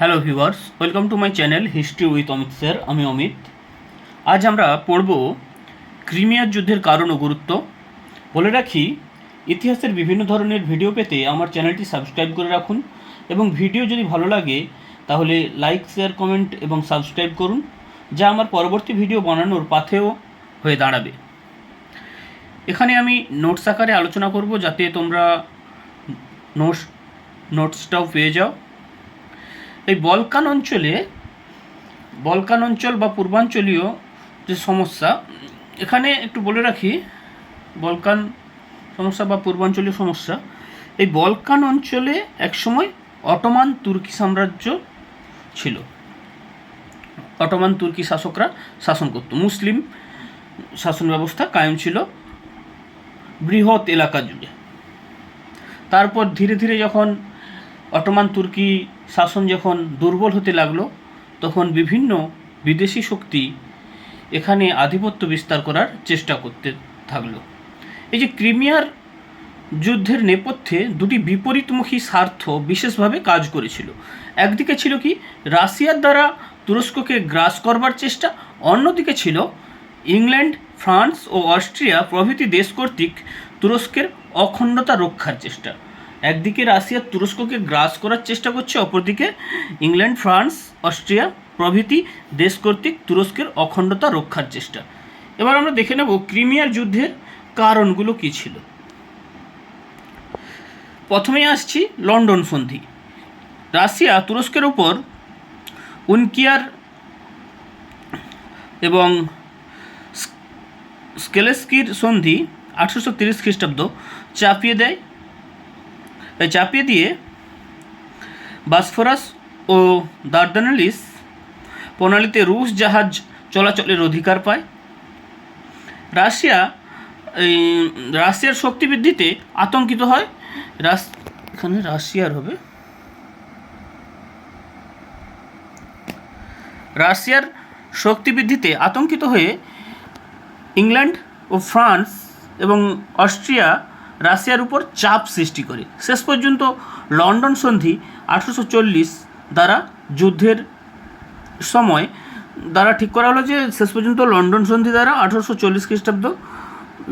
Hello viewers welcome to my channel history with Amit sir আমি অমিত। আজ আমরা পড়ব ক্রিমিয়ার যুদ্ধের কারণ ও গুরুত্ব। বলে রাখি, ইতিহাসের বিভিন্ন ধরনের ভিডিও পেতে আমার চ্যানেলটি সাবস্ক্রাইব করে রাখুন এবং ভিডিও যদি ভালো লাগে, তাহলে লাইক শেয়ার কমেন্ট এবং সাবস্ক্রাইব করুন, যা আমার পরবর্তী ভিডিও বানানোর পাথেও হয়ে দাঁড়াবে। এখানে আমি নোটস আকারে আলোচনা করব, যাতে তোমরা নোটস নোটসটাও পেয়ে যাও। এই বলকান অঞ্চলে বলকান অঞ্চল বা পূর্বাঞ্চলীয় যে সমস্যা, এখানে একটু বলে রাখি, বলকান সমস্যা বা পূর্বাঞ্চলীয় সমস্যা, এই বলকান অঞ্চলে একসময় অটোমান তুর্কি সাম্রাজ্য ছিল। অটোমান তুর্কি শাসকরা শাসন করত। মুসলিম শাসন ব্যবস্থা কায়েম ছিল বৃহৎ এলাকা জুড়ে। তারপর ধীরে ধীরে যখন অটোমান তুর্কি শাসন যখন দুর্বল হতে লাগল, তখন বিভিন্ন বিদেশি শক্তি এখানে আধিপত্য বিস্তার করার চেষ্টা করতে থাকল। এই যে ক্রিমিয়ার যুদ্ধের নেপথ্যে দুটি বিপরীতমুখী স্বার্থ বিশেষভাবে কাজ করেছিল। একদিকে ছিল কি, রাশিয়ার দ্বারা তুরস্ককে গ্রাস করবার চেষ্টা, অন্যদিকে ছিল ইংল্যান্ড, ফ্রান্স ও অস্ট্রিয়া প্রভৃতি দেশ কর্তৃক তুরস্কের অখণ্ডতা রক্ষার চেষ্টা। একদিকে রাশিয়া তুরস্ককে গ্রাস করার চেষ্টা করছে, অপরদিকে ইংল্যান্ড, ফ্রান্স, অস্ট্রিয়া প্রভৃতি দেশ কর্তৃক তুরস্কের অখণ্ডতা রক্ষার চেষ্টা। এবার আমরা দেখে নেব ক্রিমিয়ার যুদ্ধের কারণগুলো কী ছিল। প্রথমেই আসছি লন্ডন সন্ধি। রাশিয়া তুরস্কের উপর উনকিয়ার এবং স্কেলেস্কির সন্ধি আঠেরোশো তিরিশ খ্রিস্টাব্দ চাপিয়ে দেয়। এই চাপিয়ে দিয়ে বাসফরাস ও দার্দানালিস প্রণালীতে রুশ জাহাজ চলাচলের অধিকার পায়। রাশিয়া, এই, রাশিয়ার শক্তি বৃদ্ধিতে আতঙ্কিত হয়। রাস এখানে রাশিয়ার হবে। রাশিয়ার শক্তি বৃদ্ধিতে আতঙ্কিত হয়ে ইংল্যান্ড ও ফ্রান্স এবং অস্ট্রিয়া রাশিয়ার উপর চাপ সৃষ্টি করে। শেষ পর্যন্ত লন্ডন সন্ধি আঠেরোশো চল্লিশ দ্বারা যুদ্ধের সময় দ্বারা ঠিক করা হলো যে, শেষ পর্যন্ত লন্ডন সন্ধি দ্বারা আঠেরোশো চল্লিশ খ্রিস্টাব্দ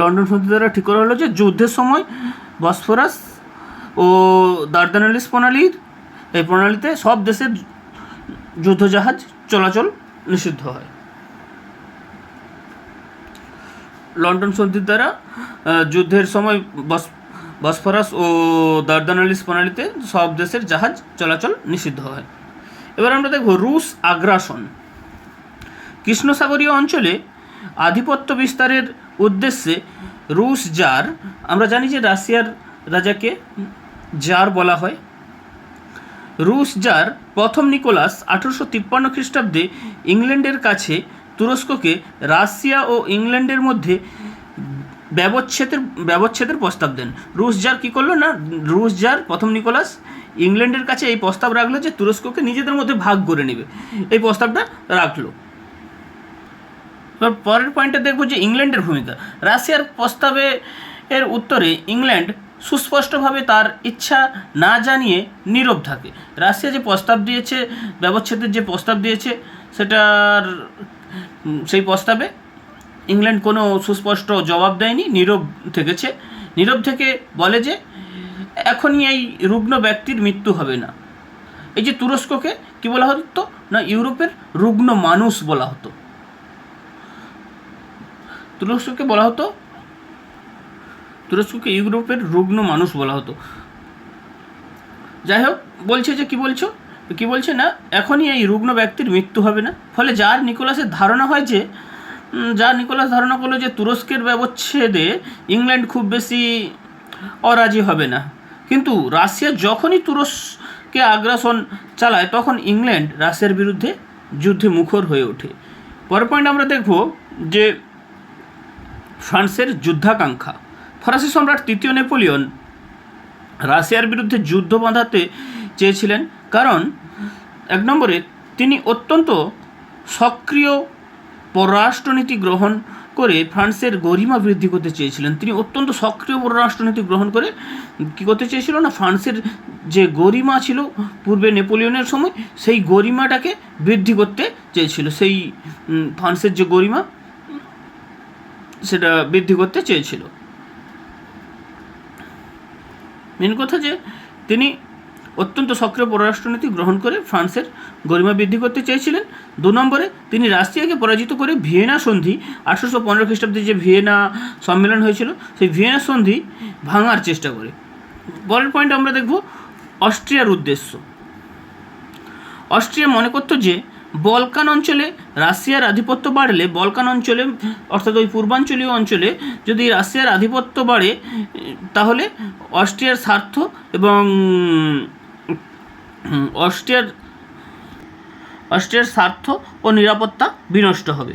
লন্ডন সন্ধি দ্বারা ঠিক করা হলো যে, যুদ্ধের সময় বসফরাস ও দার্দানালিস প্রণালীর, এই প্রণালীতে সব দেশের যুদ্ধজাহাজ চলাচল নিষিদ্ধ হয়। লন্ডন সন্ধির দ্বারা যুদ্ধের সময় বস, বসফরাস ও দার্দানালিস প্রণালীতে সব দেশের জাহাজ চলাচল নিষিদ্ধ হয়। এবার আমরা দেখব রুশ আগ্রাসন। কৃষ্ণসাগরীয় অঞ্চলে আধিপত্য বিস্তারের উদ্দেশ্যে রুশ জার, আমরা জানি যে রাশিয়ার রাজাকে জার বলা হয়। রুশ জার প্রথম নিকোলাস আঠেরোশো তিপ্পান্ন খ্রিস্টাব্দে ইংল্যান্ডের কাছে তুরস্ককে রাশিয়া ও ইংল্যান্ডের মধ্যে ব্যবচ্ছেদের ব্যবচ্ছেদের প্রস্তাব দেন। রুশ জার কী করল না? রুশ জার প্রথম নিকোলাস ইংল্যান্ডের কাছে এই প্রস্তাব রাখল যে তুরস্ককে নিজেদের মধ্যে ভাগ করে নেবে। এই প্রস্তাবটা রাখল। পরের পয়েন্টে দেখব যে ইংল্যান্ডের ভূমিকা। রাশিয়ার প্রস্তাবে এর উত্তরে ইংল্যান্ড সুস্পষ্টভাবে তার ইচ্ছা না জানিয়ে নীরব থাকে। রাশিয়া যে প্রস্তাব দিয়েছে, ব্যবচ্ছেদের যে প্রস্তাব দিয়েছে, সেটার সেই প্রস্তাবে ইংল্যান্ড কোনো সুস্পষ্ট জবাব দেয়নি, নীরব থেকেছে। নীরব থেকে বলে যে, এখনই এই রুগ্ন ব্যক্তির মৃত্যু হবে না। এই যে তুরস্ককে কি বলা হতো? না, ইউরোপের রুগ্ন মানুষ বলা হতো। তুরস্ককে বলা হতো? তুরস্ককে ইউরোপের রুগ্ন মানুষ বলা হতো। যাই হোক, বলছে যে, কি বলছো? কি বলছে না, এখনই এই রুগ্ন ব্যক্তির মৃত্যু হবে না। ফলে যার নিকোলাসের ধারণা হয় যে যার নিকোলাস ধারণা করল যে তুরস্কের ব্যবচ্ছেদে ইংল্যান্ড খুব বেশি অরাজি হবে না। কিন্তু রাশিয়া যখনই তুরস্কে আগ্রাসন চালায়, তখন ইংল্যান্ড রাশিয়ার বিরুদ্ধে যুদ্ধে মুখর হয়ে ওঠে। পরের পয়েন্ট আমরা দেখব যে ফ্রান্সের যুদ্ধাকাঙ্ক্ষা। ফরাসি সম্রাট তৃতীয় নেপোলিয়ন রাশিয়ার বিরুদ্ধে যুদ্ধ বাঁধাতে চেয়েছিলেন। কারণ এক নম্বরে তিনি অত্যন্ত সক্রিয় পররাষ্ট্রনীতি গ্রহণ করে ফ্রান্সের গরিমা বৃদ্ধি করতে চেয়েছিলেন। তিনি অত্যন্ত সক্রিয় পররাষ্ট্রনীতি গ্রহণ করে কী করতে চেয়েছিল না? ফ্রান্সের যে গরিমা ছিল পূর্বে নেপোলিয়নের সময়, সেই গরিমাটাকে বৃদ্ধি করতে চেয়েছিল। সেই ফ্রান্সের যে গরিমা, সেটা বৃদ্ধি করতে চেয়েছিল। মেন কথা যে, তিনি অত্যন্ত সক্রিয় পররাষ্ট্রনীতি গ্রহণ করে ফ্রান্সের গরিমা বৃদ্ধি করতে চেয়েছিলেন। দু নম্বরে তিনি রাশিয়াকে পরাজিত করে ভিয়েনা সন্ধি আঠারোশো পনেরো খ্রিস্টাব্দে যে ভিয়েনা সম্মেলন হয়েছিল, সেই ভিয়েনা সন্ধি ভাঙার চেষ্টা করে। পরের পয়েন্ট আমরা দেখব অস্ট্রিয়ার উদ্দেশ্য। অস্ট্রিয়া মনে করতো যে বলকান অঞ্চলে রাশিয়ার আধিপত্য বাড়লে, বলকান অঞ্চলে, অর্থাৎ ওই পূর্বাঞ্চলীয় অঞ্চলে যদি রাশিয়ার আধিপত্য বাড়ে, তাহলে অস্ট্রিয়ার স্বার্থ এবং অস্ট্রিয়ার অস্ট্রিয়ার স্বার্থ ও নিরাপত্তা বিনষ্ট হবে।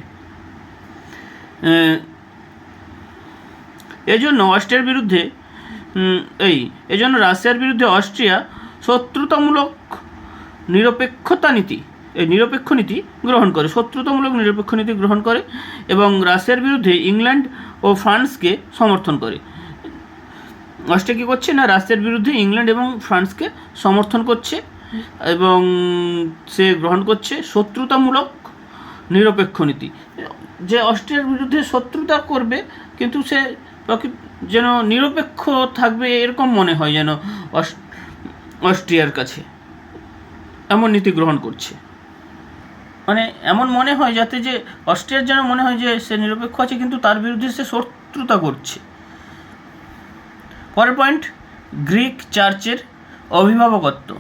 এজন্য অস্ট্রিয়ার বিরুদ্ধে এই, এজন্য রাশিয়ার বিরুদ্ধে অস্ট্রিয়া শত্রুতামূলক নিরপেক্ষতা নীতি, এই নিরপেক্ষ নীতি গ্রহণ করে, শত্রুতামূলক নিরপেক্ষ নীতি গ্রহণ করে এবং রাশিয়ার বিরুদ্ধে ইংল্যান্ড ও ফ্রান্সকে সমর্থন করে। অস্ট্রিয়া কী করছে না, রাশিয়ার বিরুদ্ধে ইংল্যান্ড এবং ফ্রান্সকে সমর্থন করছে এবং সে গ্রহণ করছে শত্রুতামূলক নিরপেক্ষ নীতি। যে অস্ট্রিয়ার বিরুদ্ধে শত্রুতা করবে, কিন্তু সে যেন নিরপেক্ষ থাকবে এরকম মনে হয় যেন অস- অস্ট্রিয়ার কাছে। এমন নীতি গ্রহণ করছে। মানে এমন মনে হয় যাতে যে অস্ট্রিয়ার যেন মনে হয় যে সে নিরপেক্ষ আছে, কিন্তু তার বিরুদ্ধে সে শত্রুতা করছে। পরের পয়েন্ট, গ্রিক চার্চের অভিভাবকত্ব।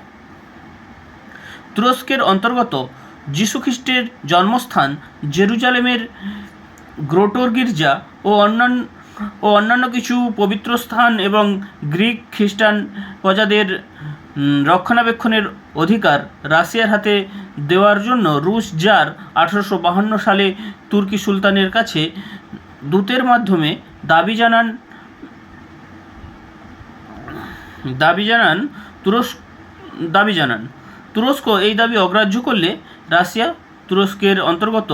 তুরস্কের অন্তর্গত যীশুখ্রিস্টের জন্মস্থান জেরুজালেমের গ্রোটোর গির্জা ও অন্যান্য ও অন্যান্য কিছু পবিত্র স্থান এবং গ্রিক খ্রিস্টান প্রজাদের রক্ষণাবেক্ষণের অধিকার রাশিয়ার হাতে দেওয়ার জন্য রুশ জার আঠারোশো বাহান্ন সালে তুর্কি সুলতানের কাছে দূতের মাধ্যমে দাবি জানান দাবি জানান তুরস্ক, দাবি জানান। তুরস্ক এই দাবি অগ্রাহ্য করলে রাশিয়া তুরস্কের অন্তর্গত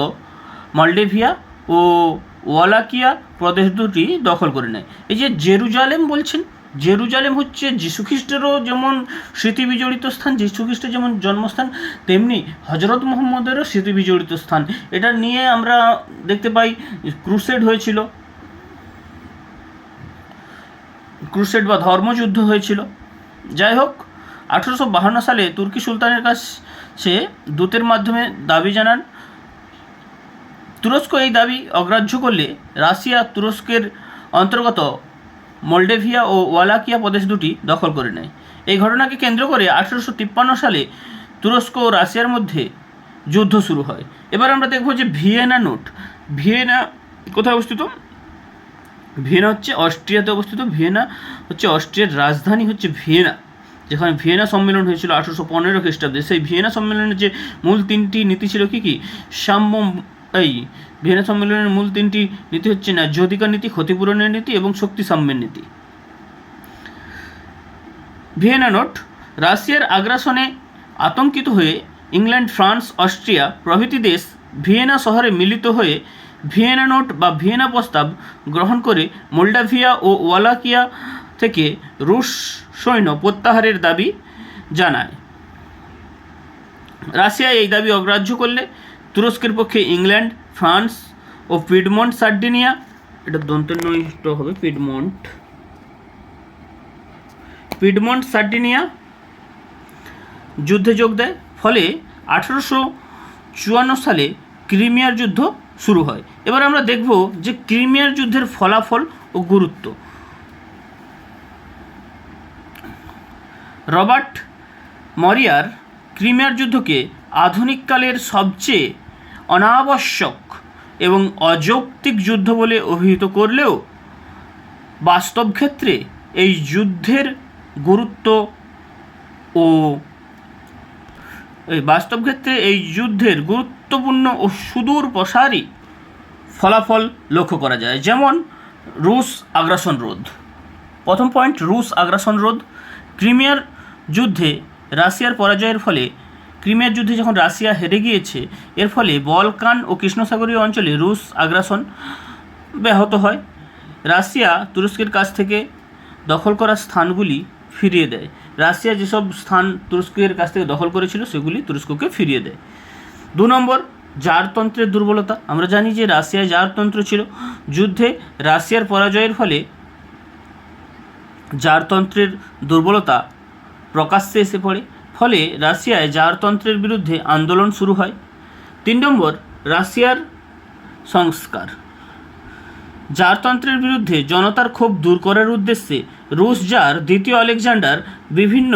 মলডেভিয়া ও ওয়ালাকিয়া প্রদেশ দুটি দখল করে নেয়। এই যে জেরুজালেম বলছেন, জেরুজালেম হচ্ছে যীশুখ্রিস্টেরও যেমন স্মৃতি বিজড়িত স্থান যীশুখ্রিস্টের যেমন জন্মস্থান, তেমনি হজরত মোহাম্মদেরও স্মৃতি বিজড়িত স্থান। এটা নিয়ে আমরা দেখতে পাই, ক্রুসেড হয়েছিল। ক্রুসেড বা ধর্মযুদ্ধ হয়েছিল। যাই হোক আঠেরোশো বাহান্ন সালে তুর্কি সুলতানের কাছে দূতের মাধ্যমে দাবি জানান, তুরস্ক এই দাবি অগ্রাহ্য করলে রাশিয়া তুরস্কের অন্তর্গত মলডেভিয়া ও ওয়ালাকিয়া প্রদেশ দুটি দখল করে নেয়। এই ঘটনাকে কেন্দ্র করে আঠেরোশো তিপ্পান্ন সালে তুরস্ক ও রাশিয়ার মধ্যে যুদ্ধ শুরু হয়। এবার আমরা দেখব যে ভিয়েনা নোট। ভিয়েনা কোথায় অবস্থিত? ভিয়েনা হচ্ছে অস্ট্রিয়াতে অবস্থিত। ভিয়েনা হচ্ছে অস্ট্রিয়ার রাজধানী হচ্ছে ভিয়েনা। যেখানে ভিয়েনা সম্মেলন হয়েছিল আঠারোশো পনেরো খ্রিস্টাব্দে। সেই ভিয়েনা সম্মেলনের যে মূল তিনটি নীতি ছিল কি কি? সাম্য, এই ভিয়েনা সম্মেলনের মূল তিনটি নীতি হচ্ছে ন্যায্য নীতি, ক্ষতিপূরণের নীতি এবং শক্তি সাম্যের নীতি। ভিয়েনা নোট, রাশিয়ার আগ্রাসনে আতঙ্কিত হয়ে ইংল্যান্ড, ফ্রান্স, অস্ট্রিয়া প্রভৃতি দেশ ভিয়েনা শহরে মিলিত হয়ে ভিয়েনা নোট বা ভিয়েনা প্রস্তাব গ্রহণ করে মোল্ডাভিয়া ও ওয়ালাকিয়া থেকে রুশ সৈন্য প্রত্যাহারের দাবি জানায়। রাশিয়া এই দাবি অগ্রাহ্য করলে তুরস্কের পক্ষে ইংল্যান্ড, ফ্রান্স ও পিডমন্ট সার্ডিনিয়া এটা দন্তের নষ্ট হবে পিডমন্ট। পিডমন্ট সার্ডিনিয়া যুদ্ধে যোগ দেয়, ফলে আঠারোশো চুয়ান্ন সালে ক্রিমিয়ার যুদ্ধ শুরু হয়। এবার আমরা দেখব যে ক্রিমিয়ার যুদ্ধের ফলাফল ও গুরুত্ব। রবার্ট মরিয়ার ক্রিমিয়ার যুদ্ধকে আধুনিককালের সবচেয়ে অনাবশ্যক এবং অযৌক্তিক যুদ্ধ বলে অভিহিত করলেও বাস্তব ক্ষেত্রে এই যুদ্ধের গুরুত্ব ও বাস্তব ক্ষেত্রে এই যুদ্ধের গুরুত্বপূর্ণ ও সুদূর প্রসারী ফলাফল লক্ষ্য করা যায়। যেমন, রুশ আগ্রাসন রোধ। প্রথম পয়েন্ট রুশ আগ্রাসন রোধ। ক্রিমিয়ার যুদ্ধে রাশিয়ার পরাজয়ের ফলে ক্রিমিয়ার যুদ্ধে যখন রাশিয়া হেরে গিয়েছে, এর ফলে বলকান ও কৃষ্ণসাগরীয় অঞ্চলে রুশ আগ্রাসন ব্যাহত হয়। রাশিয়া তুরস্কের কাছ থেকে দখল করা স্থানগুলি ফিরিয়ে দেয়। রাশিয়া যেসব স্থান তুরস্কের কাছ থেকে দখল করেছিল, সেগুলি তুরস্ককে ফিরিয়ে দেয়। দু নম্বর, জারতন্ত্রের দুর্বলতা। আমরা জানি যে রাশিয়ায় জারতন্ত্র ছিল। যুদ্ধে রাশিয়ার পরাজয়ের ফলে জারতন্ত্রের দুর্বলতা প্রকাশ্যে এসে পড়ে। ফলে রাশিয়ায় জারতন্ত্রের বিরুদ্ধে আন্দোলন শুরু হয়। তিন নম্বর, রাশিয়ার সংস্কার। জারতন্ত্রের বিরুদ্ধে জনতার ক্ষোভ দূর করার উদ্দেশ্যে রুশ জার দ্বিতীয় আলেকজান্ডার বিভিন্ন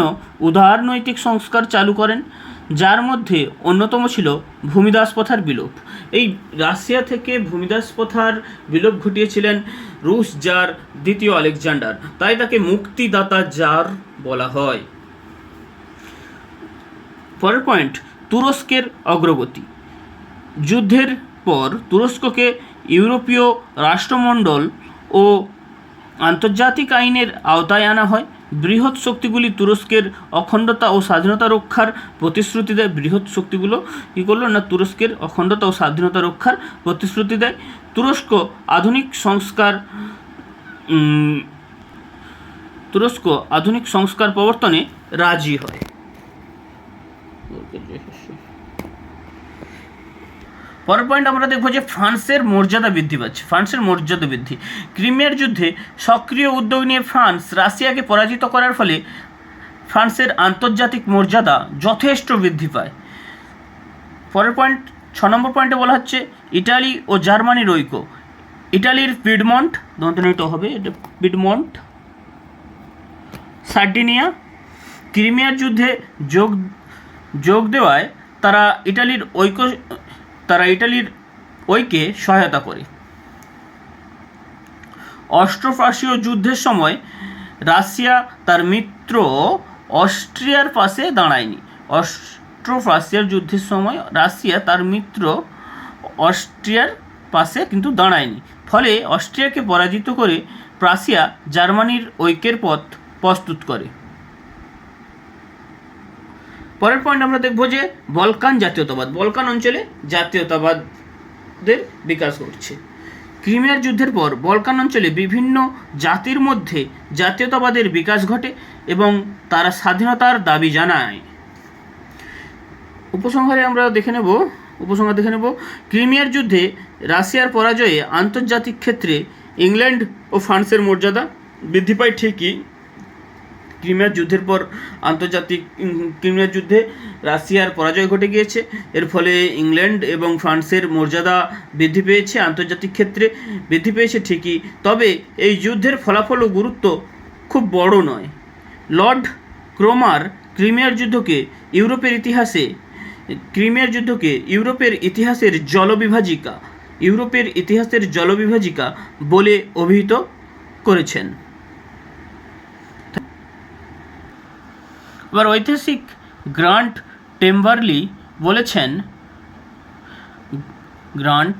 উদারনৈতিক সংস্কার চালু করেন, যার মধ্যে অন্যতম ছিল ভূমিদাস প্রথার বিলোপ। এই রাশিয়া থেকে ভূমিদাস প্রথার বিলোপ ঘটিয়েছিলেন রুশ জার দ্বিতীয় আলেকজান্ডার। তাই তাকে মুক্তিদাতা জার বলা হয়। পরের পয়েন্ট তুরস্কের অগ্রগতি। যুদ্ধের পর তুরস্ককে ইউরোপীয় রাষ্ট্রমণ্ডল ও আন্তর্জাতিক আইনের আওতায় আনা হয়। বৃহৎ শক্তিগুলি তুরস্কের অখণ্ডতা ও স্বাধীনতা রক্ষার প্রতিশ্রুতি দেয়। বৃহৎ শক্তিগুলো কী করল না, তুরস্কের অখণ্ডতা ও স্বাধীনতা রক্ষার প্রতিশ্রুতি দেয়। তুরস্ক আধুনিক সংস্কার তুরস্ক আধুনিক সংস্কার প্রবর্তনে রাজি হয়। পরের পয়েন্ট আমরা দেখব যে ফ্রান্সের মর্যাদা বৃদ্ধি পাচ্ছে। ফ্রান্সের মর্যাদা বৃদ্ধি। ক্রিমিয়ার যুদ্ধে সক্রিয় উদ্যোগ নিয়ে ফ্রান্স রাশিয়াকে পরাজিত করার ফলে ফ্রান্সের আন্তর্জাতিক মর্যাদা যথেষ্ট বৃদ্ধি পায়। পরের পয়েন্ট ছ নম্বর পয়েন্টে বলা হচ্ছে ইটালি ও জার্মানির ঐক্য। ইটালির পিডমন্ট দন্তনিত হবে এটা পিডমন্ট। সার্ডিনিয়া, ক্রিমিয়ার যুদ্ধে যোগ যোগ দেওয়ায় তারা ইটালির ঐক্য, তারা ইটালির ঐক্যে সহায়তা করে। অস্ট্রোফ্রাসীয় যুদ্ধের সময় রাশিয়া তার মিত্র অস্ট্রিয়ার পাশে দাঁড়ায়নি। অস্ট্রোফ্রাসিয়ার যুদ্ধের সময় রাশিয়া তার মিত্র অস্ট্রিয়ার পাশে কিন্তু দাঁড়ায়নি। ফলে অস্ট্রিয়াকে পরাজিত করে প্রাসিয়া জার্মানির ঐক্যের পথ প্রস্তুত করে। পরের পয়েন্ট আমরা দেখব যে বলকান জাতীয়তাবাদ। বলকান অঞ্চলে জাতীয়তাবাদের বিকাশ ঘটছে। ক্রিমিয়ার যুদ্ধের পর বলকান অঞ্চলে বিভিন্ন জাতির মধ্যে জাতীয়তাবাদের বিকাশ ঘটে এবং তারা স্বাধীনতার দাবি জানায়। উপসংহারে আমরা দেখে নেব, উপসংহার দেখে নেব। ক্রিমিয়ার যুদ্ধে রাশিয়ার পরাজয়ে আন্তর্জাতিক ক্ষেত্রে ইংল্যান্ড ও ফ্রান্সের মর্যাদা বৃদ্ধি পায় ঠিকই। ক্রিমিয়ার যুদ্ধের পর আন্তর্জাতিক ক্রিমিয়ার যুদ্ধে রাশিয়ার পরাজয় ঘটে গিয়েছে। এর ফলে ইংল্যান্ড এবং ফ্রান্সের মর্যাদা বৃদ্ধি পেয়েছে, আন্তর্জাতিক ক্ষেত্রে বৃদ্ধি পেয়েছে ঠিকই। তবে এই যুদ্ধের ফলাফল ও গুরুত্ব খুব বড় নয়। লর্ড ক্রোমার ক্রিমিয়ার যুদ্ধকে ইউরোপের ইতিহাসে, ক্রিমিয়ার যুদ্ধকে ইউরোপের ইতিহাসের জলবিভাজিকা, ইউরোপের ইতিহাসের জলবিভাজিকা বলে অভিহিত করেছেন। এবার ঐতিহাসিক গ্রান্ট টেম্বারলি বলেছেন, গ্রান্ট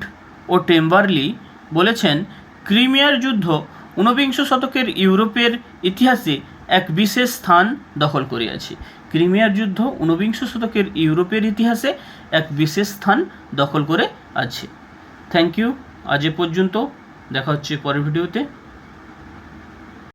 ও টেম্বারলি বলেছেন, ক্রিমিয়ার যুদ্ধ ঊনবিংশ শতকের ইউরোপের ইতিহাসে এক বিশেষ স্থান দখল করিয়াছে। ক্রিমিয়ার যুদ্ধ ঊনবিংশ শতকের ইউরোপের ইতিহাসে এক বিশেষ স্থান দখল করে আছে। Thank you. আজ এ পর্যন্ত দেখা হচ্ছে পরের ভিডিওতে।